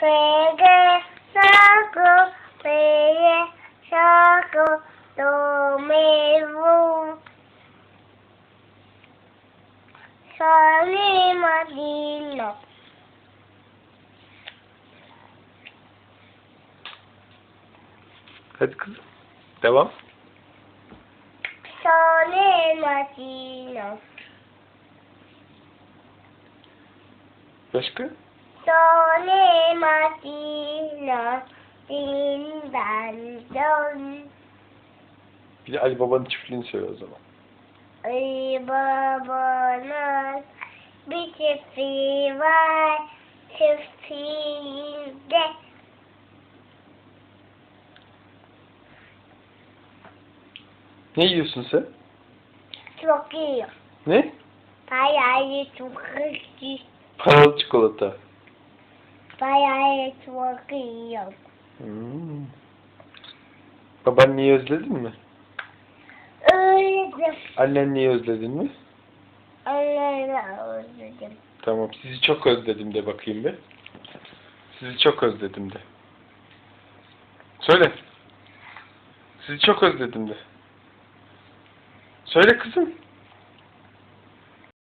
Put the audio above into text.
Fede, sago, fede, sago, do, mi, ru. Soli, madino. Hadi kızım. Devam. Soli, madino. Başka? Soli, madino. Dinden dön. Bir de Ali Baba'nın çiftliğini söyle o zaman. Ay babanın bir çiftliği var. Çiftliğinde Ne yiyorsun sen? çok iyi. Ne? Bayağı çok iyi. Paralı çikolata. Bayağı çok iyi. Hmm. Babaanneyi özledin mi? Özledim. Annenneyi özledin mi? Onları özledim. Tamam. Sizi çok özledim de bakayım bir. Sizi çok özledim de. Söyle. Sizi çok özledim de. Söyle kızım.